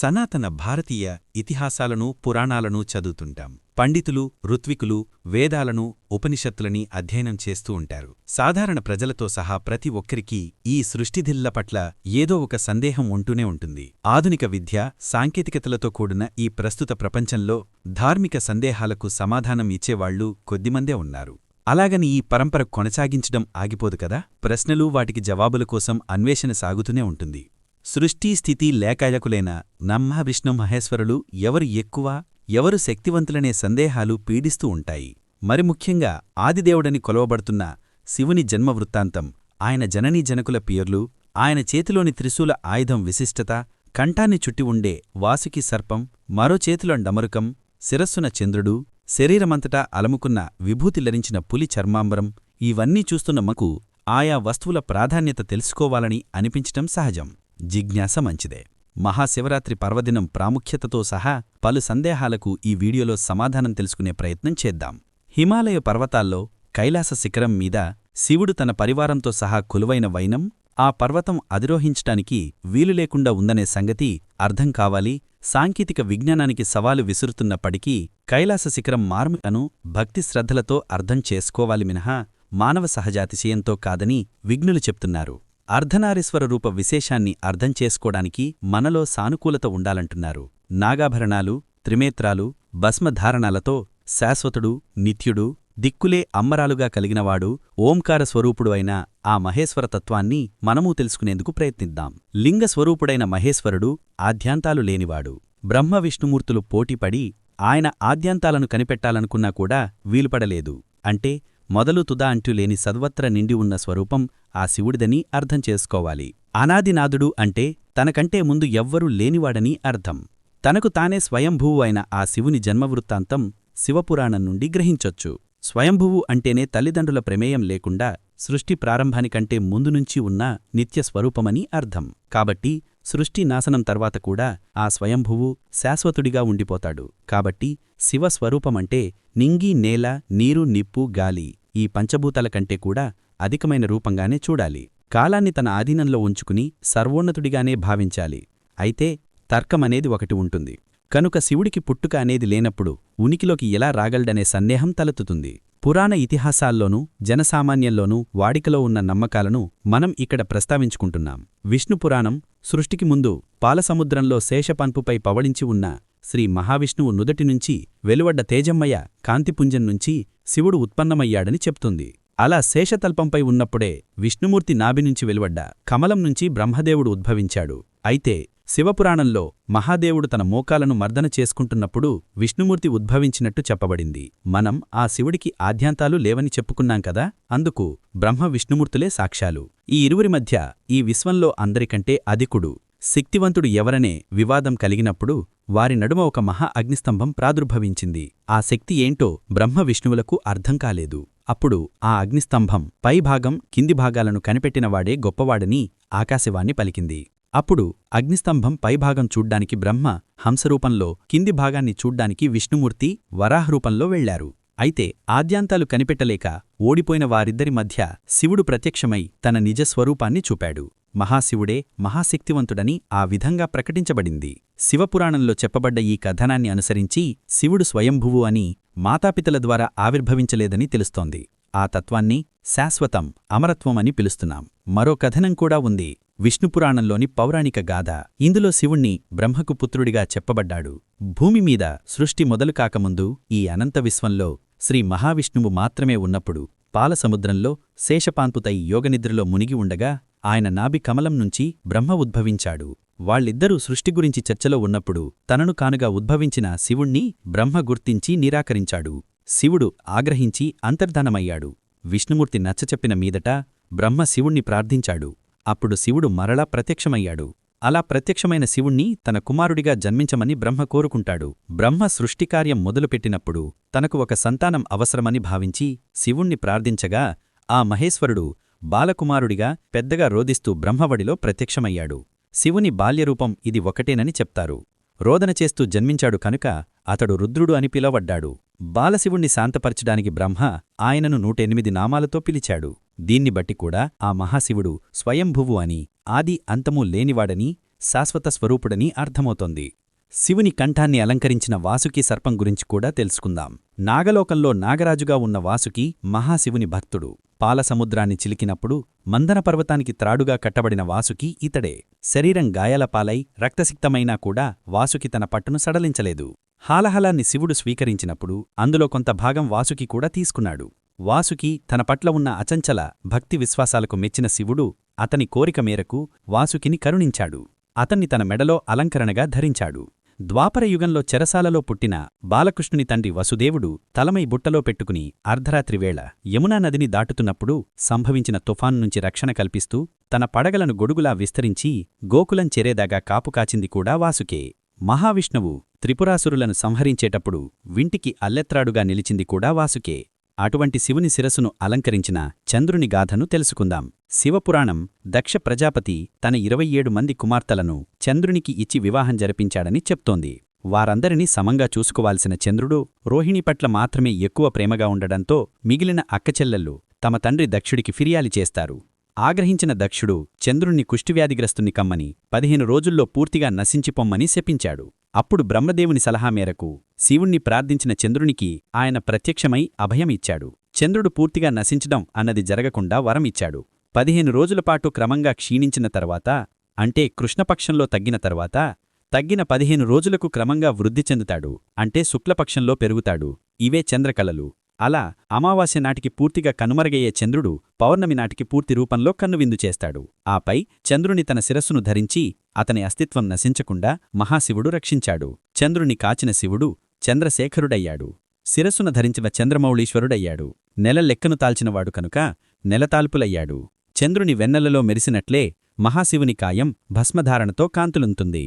సనాతన భారతీయ ఇతిహాసాలను పురాణాలను చదువుతుంటాం. పండితులు ఋత్వికులు వేదాలను ఉపనిషత్తులని అధ్యయనం చేస్తూ ఉంటారు. సాధారణ ప్రజలతో సహా ప్రతి ఒక్కరికీ ఈ సృష్టిధిల్ల పట్ల ఏదో ఒక సందేహం ఉంటూనే ఉంటుంది. ఆధునిక విద్య సాంకేతికతలతో కూడిన ఈ ప్రస్తుత ప్రపంచంలో ధార్మిక సందేహాలకు సమాధానం ఇచ్చేవాళ్ళు కొద్దిమందే ఉన్నారు. అలాగని ఈ పరంపర కొనసాగించడం ఆగిపోదు కదా? ప్రశ్నలు వాటికి జవాబుల కోసం అన్వేషణ సాగుతూనే ఉంటుంది. సృష్టి స్థితి లేకాయకులైన నమ్మ విష్ణు మహేశ్వరులు ఎవరు ఎక్కువ ఎవరు శక్తివంతులనే సందేహాలు పీడిస్తూ ఉంటాయి. మరి ముఖ్యంగా ఆదిదేవుడని కొలవబడుతున్న శివుని జన్మవృత్తాంతం ఆయన జననీ జనకుల పేర్లు ఆయన చేతిలోని త్రిశూల ఆయుధం విశిష్టత కంఠాన్ని చుట్టి ఉండే వాసుకి సర్పం మరో చేతిలో డమరుకం శిరస్సున చంద్రుడు శరీరమంతటా అలముకున్న విభూతిలరించిన పులి చర్మాంబరం ఇవన్నీ చూస్తున్న మకు ఆయా వస్తువుల ప్రాధాన్యత తెలుసుకోవాలని అనిపించటం సహజం. జిజ్ఞాస మంచిదే. మహాశివరాత్రి పర్వదినం ప్రాముఖ్యతతో సహా పలు సందేహాలకు ఈ వీడియోలో సమాధానం తెలుసుకునే ప్రయత్నం చేద్దాం. హిమాలయ పర్వతాల్లో కైలాస శిఖరం మీద శివుడు తన పరివారంతో సహా కొలువైన వైనం ఆ పర్వతం అధిరోహించటానికి వీలులేకుండా ఉందనే సంగతి అర్థం కావాలి. సాంకేతిక విజ్ఞానానికి సవాలు విసురుతున్నప్పటికీ కైలాస శిఖరం మార్మికను భక్తిశ్రద్ధలతో అర్థం చేసుకోవాలి మినహా మానవ సహజాతిశయంతో కాదని విఘ్నులు చెప్తున్నారు. అర్ధనారీశ్వర రూప విశేషాన్ని అర్థం చేసుకోడానికి మనలో సానుకూలత ఉండాలంటున్నారు. నాగాభరణాలు త్రిమేత్రాలు భస్మధారణాలతో శాశ్వతుడు నిత్యుడు దిక్కులే అమ్మరాలుగా కలిగినవాడు ఓంకార స్వరూపుడు అయిన ఆ మహేశ్వర తత్వాన్ని మనమూ తెలుసుకునేందుకు ప్రయత్నిద్దాం. లింగ స్వరూపుడైన మహేశ్వరుడు ఆద్యాంతాలు లేనివాడు. బ్రహ్మ విష్ణుమూర్తులు పోటీపడి ఆయన ఆద్యాంతాలను కనిపెట్టాలనుకున్నా కూడా వీలుపడలేదు. అంటే మొదలు తుదా అంటూ లేని సద్వత్ర నిండి ఉన్న స్వరూపం ఆ శివుడిదని అర్థం చేసుకోవాలి. అనాదినాథుడు అంటే తనకంటే ముందు ఎవ్వరూ లేనివాడని అర్థం. తనకు తానే స్వయంభూవు అయిన ఆ శివుని జన్మవృత్తాంతం శివపురాణం నుండి గ్రహించొచ్చు. స్వయంభువు అంటేనే తల్లిదండ్రుల ప్రమేయం లేకుండా సృష్టి ప్రారంభానికంటే ముందునుంచి ఉన్న నిత్యస్వరూపమని అర్థం. కాబట్టి సృష్టి నాశనం తర్వాత కూడా ఆ స్వయంభువు శాశ్వతుడిగా ఉండిపోతాడు. కాబట్టి శివస్వరూపమంటే నింగి నేల నీరు నిప్పు గాలి ఈ పంచభూతాల కంటే కూడా అధికమైన రూపంగానే చూడాలి. కాలాన్ని తన ఆధీనంలో ఉంచుకుని సర్వోన్నతుడిగానే భావించాలి. అయితే తర్కమనేది ఒకటి ఉంటుంది. కనుక శివుడికి పుట్టుక అనేది లేనప్పుడు ఉనికిలోకి ఎలా రాగలడనే సందేహం తలెత్తుతుంది. పురాణ ఇతిహాసాల్లోనూ జనసామాన్యంలోనూ వాడికలో ఉన్న నమ్మకాలను మనం ఇక్కడ ప్రస్తావించుకుంటున్నాం. విష్ణుపురాణం సృష్టికి ముందు పాలసముద్రంలో శేషపన్పుపై పవళించి ఉన్న శ్రీ మహావిష్ణువు నుదటినుంచి వెలువడ్డ తేజమ్మయ్య కాంతిపుంజం నుంచి శివుడు ఉత్పన్నమయ్యాడని చెప్తుంది. అలా శేషతల్పంపై ఉన్నప్పుడే విష్ణుమూర్తి నాభినుంచి వెలువడ్డ కమలం నుంచి బ్రహ్మదేవుడు ఉద్భవించాడు. అయితే శివపురాణంలో మహాదేవుడు తన మోకాలను మర్దన చేసుకుంటున్నప్పుడు విష్ణుమూర్తి ఉద్భవించినట్టు చెప్పబడింది. మనం ఆ శివుడికి ఆద్యాంతాలు లేవని చెప్పుకున్నాం కదా అందుకు బ్రహ్మ విష్ణుమూర్తులే సాక్ష్యాలు. ఈ ఇరువురి మధ్య ఈ విశ్వంలో అందరికంటే అధికుడు శక్తివంతుడు ఎవరనే వివాదం కలిగినప్పుడు వారి నడుమ ఒక మహా అగ్నిస్తంభం ప్రాదుర్భవించింది. ఆ శక్తి ఏంటో బ్రహ్మ విష్ణువులకు అర్థం కాలేదు. అప్పుడు ఆ అగ్నిస్తంభం పైభాగం కింది భాగాలను కనిపెట్టినవాడే గొప్పవాడని ఆకాశవాణి పలికింది. అప్పుడు అగ్నిస్తంభం పైభాగం చూడ్డానికి బ్రహ్మ హంసరూపంలో కింది భాగాన్ని చూడ్డానికి విష్ణుమూర్తి వరాహరూపంలో వెళ్ళారు అయితే ఆద్యాంతాలు కనిపెట్టలేక ఓడిపోయిన వారిద్దరి మధ్య శివుడు ప్రత్యక్షమై తన నిజస్వరూపాన్ని చూపాడు. మహాశివుడే మహాశక్తివంతుడని ఆ విధంగా ప్రకటించబడింది. శివపురాణంలో చెప్పబడ్డ ఈ కథనాన్ని అనుసరించి శివుడు స్వయంభువు అని మాతాపితల ద్వారా ఆవిర్భవించలేదని తెలుస్తోంది. ఆ తత్వాన్ని శాశ్వతం అమరత్వమని పిలుస్తున్నాం. మరో కథనం కూడా ఉంది. విష్ణుపురాణంలోని పౌరాణిక గాథ. ఇందులో శివుణ్ణి బ్రహ్మకు పుత్రుడిగా చెప్పబడ్డాడు భూమిమీద సృష్టి మొదలు కాకముందు ఈ అనంత విశ్వంలో శ్రీ మహావిష్ణువు మాత్రమే ఉన్నప్పుడు పాలసముద్రంలో శేషపాన్పుతై యోగనిద్రలో మునిగి ఉండగా ఆయన నాభి కమలం నుంచి బ్రహ్మ ఉద్భవించాడు. వాళ్ళిద్దరూ సృష్టి గురించి చర్చలో ఉన్నప్పుడు తనను కానుగా ఉద్భవించిన శివుణ్ణి బ్రహ్మ గుర్తించి నిరాకరించాడు. శివుడు ఆగ్రహించి అంతర్ధానమయ్యాడు. విష్ణుమూర్తి నచ్చచెప్పిన మీదట బ్రహ్మ శివుణ్ణి ప్రార్థించాడు. అప్పుడు శివుడు మరలా ప్రత్యక్షమయ్యాడు. అలా ప్రత్యక్షమైన శివుణ్ణి తన కుమారుడిగా జన్మించమని బ్రహ్మ కోరుకుంటాడు. బ్రహ్మ సృష్టికార్యం మొదలుపెట్టినప్పుడు తనకు ఒక సంతానం అవసరమని భావించి శివుణ్ణి ప్రార్థించగా ఆ మహేశ్వరుడు బాలకుమారుడిగా పెద్దగా రోదిస్తూ బ్రహ్మవడిలో ప్రత్యక్షమయ్యాడు. శివుని బాల్యరూపం ఇది ఒకటేనని చెప్తారు. రోదన చేస్తూ జన్మించాడు కనుక అతడు రుద్రుడు అని పిలవడ్డాడు. బాలశివుణ్ణి శాంతపరచడానికి బ్రహ్మ ఆయనను నూటెనిమిది నామాలతో పిలిచాడు. దీన్ని బట్టి కూడా ఆ మహాశివుడు స్వయంభువు అని ఆది అంతమూ లేనివాడని శాశ్వత స్వరూపుడని అర్థమవుతోంది. శివుని కంఠాన్ని అలంకరించిన వాసుకి సర్పం గురించి కూడా తెలుసుకుందాం. నాగలోకంలో నాగరాజుగా ఉన్న వాసుకి మహాశివుని భక్తుడు. పాలసముద్రాన్ని చిలికినప్పుడు మందన పర్వతానికి త్రాడుగా కట్టబడిన వాసుకి ఇతడే. శరీరం గాయాల పాలై రక్తసిక్తమైనా కూడా వాసుకి తన పట్టును సడలించలేదు. హాలహలాన్ని శివుడు స్వీకరించినప్పుడు అందులో కొంత భాగం వాసుకి కూడా తీసుకున్నాడు. వాసుకి తన పట్ల ఉన్న అచంచల భక్తి విశ్వాసాలకు మెచ్చిన శివుడు అతని కోరిక మేరకు వాసుకిని కరుణించాడు. అతన్ని తన మెడలో అలంకరణగా ధరించాడు. ద్వాపరయుగంలో చెరసాలలో పుట్టిన బాలకృష్ణుని తండ్రి వసుదేవుడు తలమై బుట్టలో పెట్టుకుని అర్ధరాత్రివేళ యమునా నదిని దాటుతున్నప్పుడు సంభవించిన తుఫాను నుంచి రక్షణ కల్పిస్తూ తన పడగలను గొడుగులా విస్తరించి గోకులం చెరేదాగా కాపుకాచింది కూడా వాసుకే. మహావిష్ణువు త్రిపురాసురులను సంహరించేటప్పుడు వింటికి అల్లెత్రాడుగా నిలిచింది కూడా వాసుకే. అటువంటి శివుని శిరసును అలంకరించిన చంద్రుని గాథను తెలుసుకుందాం. శివపురాణం దక్ష ప్రజాపతి తన ఇరవై ఏడు మంది కుమార్తెలను చంద్రునికి ఇచ్చి వివాహం జరిపించాడని చెప్తోంది. వారందరినీ సమంగా చూసుకోవాల్సిన చంద్రుడు రోహిణి పట్ల మాత్రమే ఎక్కువ ప్రేమగా ఉండడంతో మిగిలిన అక్కచెల్లెళ్ళు తమ తండ్రి దక్షుడికి ఫిర్యాలి చేస్తారు. ఆగ్రహించిన దక్షుడు చంద్రుణ్ణి కుష్టివ్యాధిగ్రస్తుని కమ్మని పదిహేను రోజుల్లో పూర్తిగా నశించిపొమ్మని శపించాడు. అప్పుడు బ్రహ్మదేవుని సలహా మేరకు శివుణ్ణి ప్రార్థించిన చంద్రునికి ఆయన ప్రత్యక్షమై అభయమిచ్చాడు చంద్రుడు పూర్తిగా నశించడం అన్నది జరగకుండా వరమిచ్చాడు. పదిహేను రోజులపాటు క్రమంగా క్షీణించిన తర్వాత అంటే కృష్ణపక్షంలో తగ్గిన తర్వాత తగ్గిన పదిహేను రోజులకు క్రమంగా వృద్ధి చెందుతాడు. అంటే శుక్లపక్షంలో పెరుగుతాడు. ఇవే చంద్రకళలు. అలా అమావాస్య నాటికి పూర్తిగా కనుమరుగయ్యే చంద్రుడు పౌర్ణమి నాటికి పూర్తి రూపంలో కన్నువిందు చేస్తాడు. ఆపై చంద్రుని తన శిరస్సును ధరించి అతని అస్తిత్వం నశించకుండా మహాశివుడు రక్షించాడు. చంద్రుని కాచిన శివుడు చంద్రశేఖరుడయ్యాడు. శిరస్సున ధరించిన చంద్రమౌళీశ్వరుడయ్యాడు. నెల లెక్కను తాల్చినవాడు కనుక నెలతాల్పులయ్యాడు చంద్రుని వెన్నెలలో మెరిసినట్లే మహాశివుని కాయం భస్మధారణతో కాంతులుంతుంది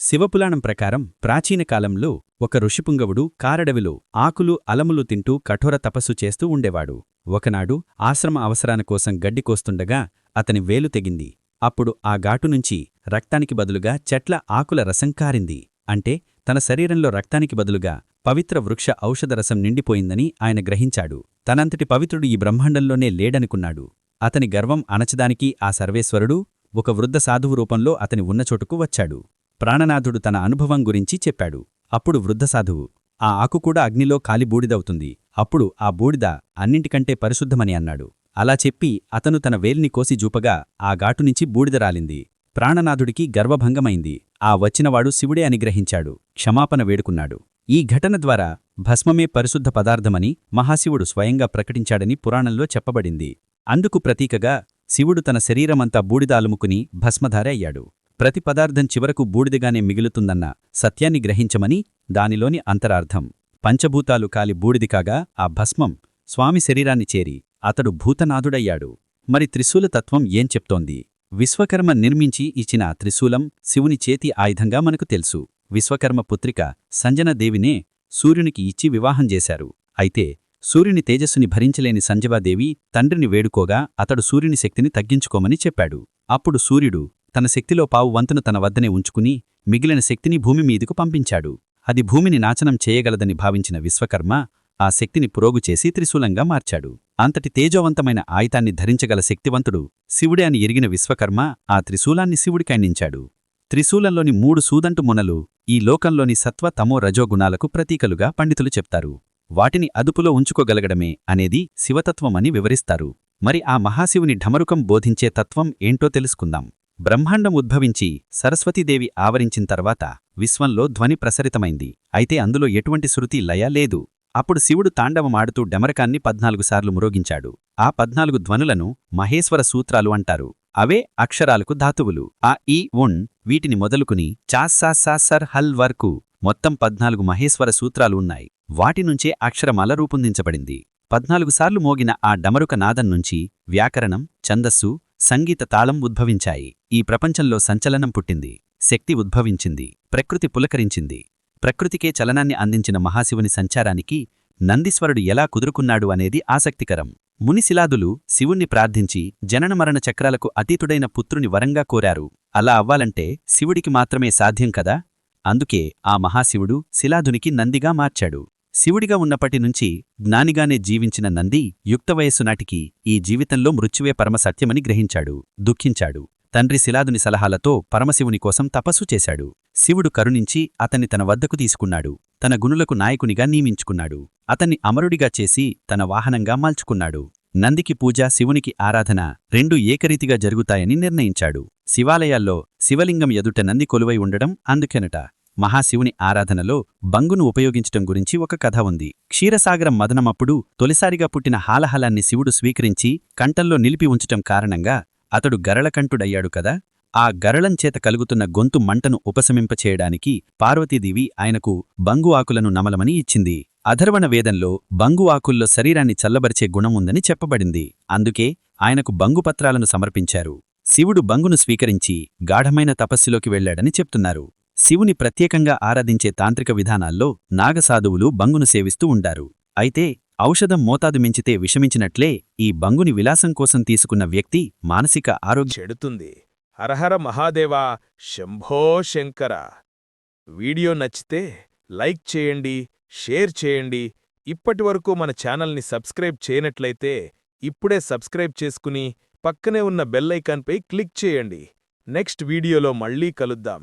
శివపులాణం ప్రకారం ప్రాచీన కాలంలో ఒక ఋషిపుంగవుడు కారడవిలో ఆకులు అలములు తింటూ కఠోర తపస్సు చేస్తూ ఉండేవాడు. ఒకనాడు ఆశ్రమ అవసరాన కోసం గడ్డి కోస్తుండగా అతని వేలు తెగింది. అప్పుడు ఆ ఘాటునుంచి రక్తానికి బదులుగా చెట్ల ఆకుల రసం కారింది. అంటే తన శరీరంలో రక్తానికి బదులుగా పవిత్ర వృక్ష ఔషధరసం నిండిపోయిందని ఆయన గ్రహించాడు. తనంతటి పవిత్రుడు ఈ బ్రహ్మాండంలోనే లేడనుకున్నాడు. అతని గర్వం అణచదానికి ఆ సర్వేశ్వరుడు ఒక వృద్ధ సాధువు రూపంలో అతని ఉన్నచోటుకు వచ్చాడు. ప్రాణనాథుడు తన అనుభవం గురించి చెప్పాడు. అప్పుడు వృద్ధసాధువు ఆ ఆకు కూడా అగ్నిలో కాలి బూడిదవుతుంది. అప్పుడు ఆ బూడిద అన్నింటికంటే పరిశుద్ధమని అన్నాడు. అలా చెప్పి అతను తన వేలిని కోసి జూపగా ఆ గాటునించి బూడిద రాలింది. ప్రాణనాథుడికి గర్వభంగమైంది. ఆ వచ్చినవాడు శివుడే అని గ్రహించాడు. క్షమాపణ వేడుకున్నాడు. ఈ ఘటన ద్వారా భస్మమే పరిశుద్ధ పదార్థమని మహాశివుడు స్వయంగా ప్రకటించాడని పురాణంలో చెప్పబడింది. అందుకు ప్రతీకగా శివుడు తన శరీరమంతా బూడిదాలుముకుని భస్మధార అయ్యాడు. ప్రతి పదార్థం చివరకు బూడిదగానే మిగులుతుందన్న సత్యాన్ని గ్రహించమని దానిలోని అంతరార్థం. పంచభూతాలు కాలి బూడిది కాగా ఆ భస్మం స్వామి శరీరాన్ని చేరి అతడు భూతనాథుడయ్యాడు. మరి త్రిశూలతత్వం ఏం చెప్తోంది? విశ్వకర్మ నిర్మించి ఇచ్చిన త్రిశూలం శివుని చేతి ఆయుధంగా మనకు తెలుసు. విశ్వకర్మ పుత్రిక సంజనదేవినే సూర్యునికి ఇచ్చి వివాహం చేశారు. అయితే సూర్యుని తేజస్సుని భరించలేని సంజవాదేవి తండ్రిని వేడుకోగా అతడు సూర్యుని శక్తిని తగ్గించుకోమని చెప్పాడు. అప్పుడు సూర్యుడు తన శక్తిలో పావు వంతును తన వద్దనే ఉంచుకుని మిగిలిన శక్తిని భూమి మీదికు పంపించాడు. అది భూమిని నాచనం చేయగలదని భావించిన విశ్వకర్మ ఆ శక్తిని పురోగుచేసి త్రిశూలంగా మార్చాడు. అంతటి తేజోవంతమైన ఆయుతాన్ని ధరించగల శక్తివంతుడు శివుడే అని ఎరిగిన విశ్వకర్మ ఆ త్రిశూలాన్ని శివుడికైనించాడు త్రిశూలంలోని మూడు సూదంటు మునలు ఈ లోకంలోని సత్వ తమో రజోగుణాలకు ప్రతీకలుగా పండితులు చెప్తారు. వాటిని అదుపులో ఉంచుకోగలగడమే అనేది శివతత్వమని వివరిస్తారు. మరి ఆ మహాశివుని ఢమరుకం బోధించే తత్వం ఏంటో తెలుసుకుందాం. బ్రహ్మాండం ఉద్భవించి సరస్వతీదేవి ఆవరించిన తర్వాత విశ్వంలో ధ్వని ప్రసరితమైంది. అయితే అందులో ఎటువంటి శృతి లయ లేదు. అప్పుడు శివుడు తాండవమాడుతూ డమరకాన్ని పద్నాలుగు సార్లు మురోగించాడు. ఆ పద్నాలుగు ధ్వనులను మహేశ్వర సూత్రాలు అంటారు. అవే అక్షరాలకు ధాతువులు. ఆ ఈ ఉన్ వీటిని మొదలుకుని చాస్సాసాసర్ హల్ వర్కు మొత్తం పద్నాలుగు మహేశ్వర సూత్రాలు ఉన్నాయి. వాటినుంచే అక్షరమాల రూపొందించబడింది. పద్నాలుగు సార్లు మోగిన ఆ డమరుక నాదం నుంచి వ్యాకరణం ఛందస్సు సంగీత తాళం ఉద్భవించాయి. ఈ ప్రపంచంలో సంచలనం పుట్టింది. శక్తి ఉద్భవించింది. ప్రకృతి పులకరించింది. ప్రకృతికే చలనాన్ని అందించిన మహాశివుని సంచారానికి నందీశ్వరుడు ఎలా కుదురుకున్నాడు అనేది ఆసక్తికరం. మునిశిలాదులు శివుణ్ణి ప్రార్థించి జననమరణ చక్రాలకు అతీతుడైన పుత్రుని వరంగా కోరారు. అలా అవ్వాలంటే శివుడికి మాత్రమే సాధ్యం కదా? అందుకే ఆ మహాశివుడు శిలాదునికి నందిగా మార్చాడు. శివుడిగా ఉన్నప్పటినుంచి జ్ఞానిగానే జీవించిన నంది యుక్తవయస్సు నాటికి ఈ జీవితంలో మృత్యువే పరమసత్యమని గ్రహించాడు దుఃఖించాడు. తండ్రి శిలాదుని సలహాలతో పరమశివుని కోసం తపస్సు చేశాడు. శివుడు కరుణించి అతన్ని తన వద్దకు తీసుకున్నాడు. తన గుణులకు నాయకునిగా నియమించుకున్నాడు. అతన్ని అమరుడిగా చేసి తన వాహనంగా మాల్చుకున్నాడు. నందికి పూజ శివునికి ఆరాధన రెండూ ఏకరీతిగా జరుగుతాయని నిర్ణయించాడు. శివాలయాల్లో శివలింగం ఎదుట నంది కొలువై ఉండడం అందుకెనట. మహాశివుని ఆరాధనలో బంగును ఉపయోగించటం గురించి ఒక కథ ఉంది. క్షీరసాగరం మదనమప్పుడు తొలిసారిగా పుట్టిన హాలహలాన్ని శివుడు స్వీకరించి కంఠంలో నిలిపి ఉంచటం కారణంగా అతడు గరళకంఠుడయ్యాడు కదా. ఆ గరళంచేత కలుగుతున్న గొంతు మంటను ఉపశమింపచేయడానికి పార్వతీదేవి ఆయనకు బంగు ఆకులను నమలమని ఇచ్చింది. అధర్వణ వేదంలో బంగు ఆకుల్లో శరీరాన్ని చల్లబరిచే గుణముందని చెప్పబడింది. అందుకే ఆయనకు బంగుపత్రాలను సమర్పించారు. శివుడు బంగును స్వీకరించి గాఢమైన తపస్సులోకి వెళ్ళాడని చెప్తున్నారు. శివుని ప్రత్యేకంగా ఆరాధించే తాంత్రిక విధానాల్లో నాగసాధువులు బంగును సేవిస్తూ ఉంటారు అయితే ఔషధం మోతాదు మించితే విషమించినట్లే ఈ బంగుని విలాసం కోసం తీసుకున్న వ్యక్తి మానసిక ఆరోగ్యం చెడుతుంది. హరహర మహాదేవా శంభో శంకర. వీడియో నచ్చితే లైక్ చేయండి షేర్ చేయండి. ఇప్పటివరకు మన ఛానల్ని సబ్స్క్రైబ్ చేయనట్లయితే ఇప్పుడే సబ్స్క్రైబ్ చేసుకుని పక్కనే ఉన్న బెల్లైకాన్పై క్లిక్ చేయండి. నెక్స్ట్ వీడియోలో మళ్ళీ కలుద్దాం.